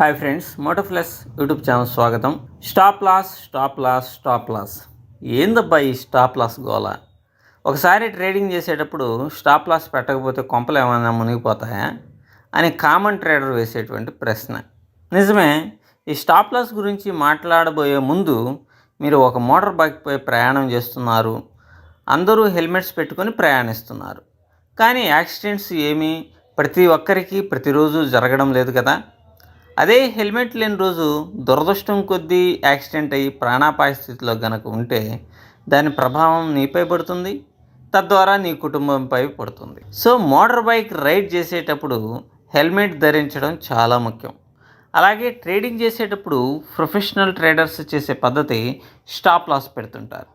Hi friends మోటోఫ్లెస్ YouTube channel స్వాగతం. Stop loss stop loss stop loss ఏందబ్బా ఈ స్టాప్ లాస్ గోల? ఒకసారి ట్రేడింగ్ చేసేటప్పుడు స్టాప్ లాస్ పెట్టకపోతే కొంపలు ఏమైనా మునిగిపోతాయా అని కామన్ ట్రేడర్ వేసేటువంటి ప్రశ్న. నిజమే ఈ స్టాప్ లాస్ గురించి మాట్లాడబోయే ముందు మీరు ఒక మోటార్ బైక్పై ప్రయాణం చేస్తున్నారు. అందరూ హెల్మెట్స్ పెట్టుకొని ప్రయాణిస్తున్నారు. కానీ యాక్సిడెంట్స్ ఏమీ ప్రతి ఒక్కరికి ప్రతిరోజు జరగడం లేదు కదా? అదే హెల్మెట్ లేని రోజు దురదృష్టం కొద్దీ యాక్సిడెంట్ అయ్యి ప్రాణాపాయ స్థితిలో గనక ఉంటే దాని ప్రభావం నీపై పడుతుంది. తద్వారా నీ కుటుంబంపై పడుతుంది. సో మోటార్ బైక్ రైడ్ చేసేటప్పుడు హెల్మెట్ ధరించడం చాలా ముఖ్యం. అలాగే ట్రేడింగ్ చేసేటప్పుడు ప్రొఫెషనల్ ట్రేడర్స్ చేసే పద్ధతి స్టాప్ లాస్ పెడుతుంటారు.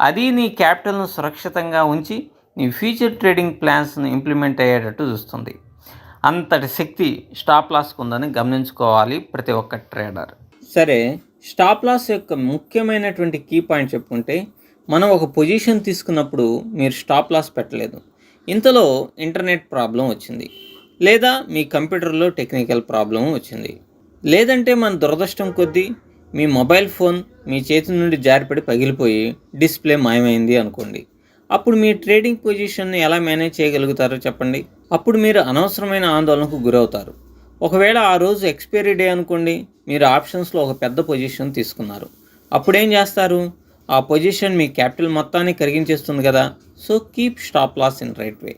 అది నీ క్యాపిటల్ను సురక్షితంగా ఉంచి నీ ఫ్యూచర్ ట్రేడింగ్ ప్లాన్స్ను ఇంప్లిమెంట్ అయ్యేటట్టు చూస్తుంది. అంతటి శక్తి స్టాప్ లాస్కు ఉందని గమనించుకోవాలి ప్రతి ఒక్క ట్రేడర్. సరే స్టాప్ లాస్ యొక్క ముఖ్యమైనటువంటి కీ పాయింట్ చెప్పుకుంటే మనం ఒక పొజిషన్ తీసుకున్నప్పుడు మీరు స్టాప్ లాస్ పెట్టలేదు. ఇంతలో ఇంటర్నెట్ ప్రాబ్లం వచ్చింది. లేదా మీ కంప్యూటర్లో టెక్నికల్ ప్రాబ్లం వచ్చింది. లేదంటే మన దురదృష్టం కొద్దీ మీ మొబైల్ ఫోన్ మీ చేతి నుండి జారిపడి పగిలిపోయి డిస్ప్లే మాయమైంది అనుకోండి. అప్పుడు మీ ట్రేడింగ్ పొజిషన్ని ఎలా మేనేజ్ చేయగలుగుతారో చెప్పండి. అప్పుడు మీరు అనవసరమైన ఆందోళనకు గురవుతారు. ఒకవేళ ఆ రోజు ఎక్స్పైరీ డే అనుకోండి మీరు ఆప్షన్స్లో ఒక పెద్ద పొజిషన్ తీసుకున్నారు. అప్పుడు ఏం చేస్తారు? ఆ పొజిషన్ మీ క్యాపిటల్ మొత్తాన్ని కరిగించేస్తుంది కదా so keep stop loss in right way.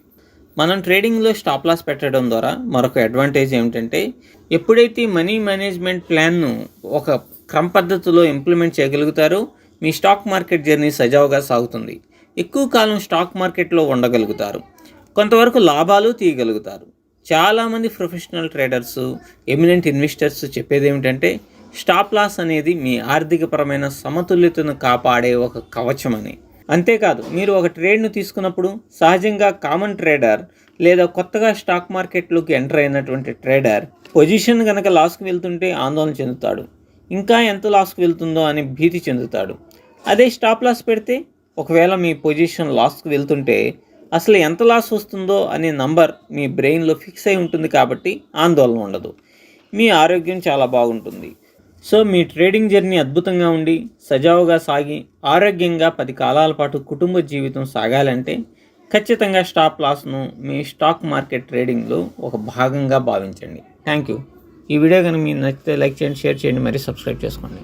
మనం ట్రేడింగ్లో స్టాప్ లాస్ పెట్టడం ద్వారా మరొక అడ్వాంటేజ్ ఏమిటంటే ఎప్పుడైతే మనీ మేనేజ్మెంట్ ప్లాన్ను ఒక క్రమ పద్ధతిలో ఇంప్లిమెంట్ చేయగలుగుతారో మీ స్టాక్ మార్కెట్ జర్నీ సజావుగా సాగుతుంది. ఎక్కువ కాలం స్టాక్ మార్కెట్లో ఉండగలుగుతారు. కొంతవరకు లాభాలు తీయగలుగుతారు. చాలామంది ప్రొఫెషనల్ ట్రేడర్స్ ఎమినెంట్ ఇన్వెస్టర్స్ చెప్పేది ఏమిటంటే స్టాప్ లాస్ అనేది మీ ఆర్థికపరమైన సమతుల్యతను కాపాడే ఒక కవచం అని అంతేకాదు మీరు ఒక ట్రేడ్ను తీసుకున్నప్పుడు సహజంగా కామన్ ట్రేడర్ లేదా కొత్తగా స్టాక్ మార్కెట్లోకి ఎంటర్ అయినటువంటి ట్రేడర్ పొజిషన్ కనుక లాస్కి వెళ్తుంటే ఆందోళన చెందుతాడు. ఇంకా ఎంత లాస్కి వెళ్తుందో అని భీతి చెందుతాడు. అదే స్టాప్ లాస్ పెడితే ఒకవేళ మీ పొజిషన్ లాస్కి వెళ్తుంటే అసలు ఎంత లాస్ వస్తుందో అనే నంబర్ మీ బ్రెయిన్లో ఫిక్స్ అయి ఉంటుంది కాబట్టి ఆందోళన ఉండదు. మీ ఆరోగ్యం చాలా బాగుంటుంది. సో మీ ట్రేడింగ్ జర్నీ అద్భుతంగా ఉండి సజావుగా సాగి ఆరోగ్యంగా పది కాలాల పాటు కుటుంబ జీవితం సాగాలంటే ఖచ్చితంగా స్టాప్ లాస్ను మీ స్టాక్ మార్కెట్ ట్రేడింగ్లో ఒక భాగంగా భావించండి. Thank you. ఈ వీడియో కనుక మీకు నచ్చితే లైక్ చేయండి షేర్ చేయండి మరియు సబ్స్క్రైబ్ చేసుకోండి.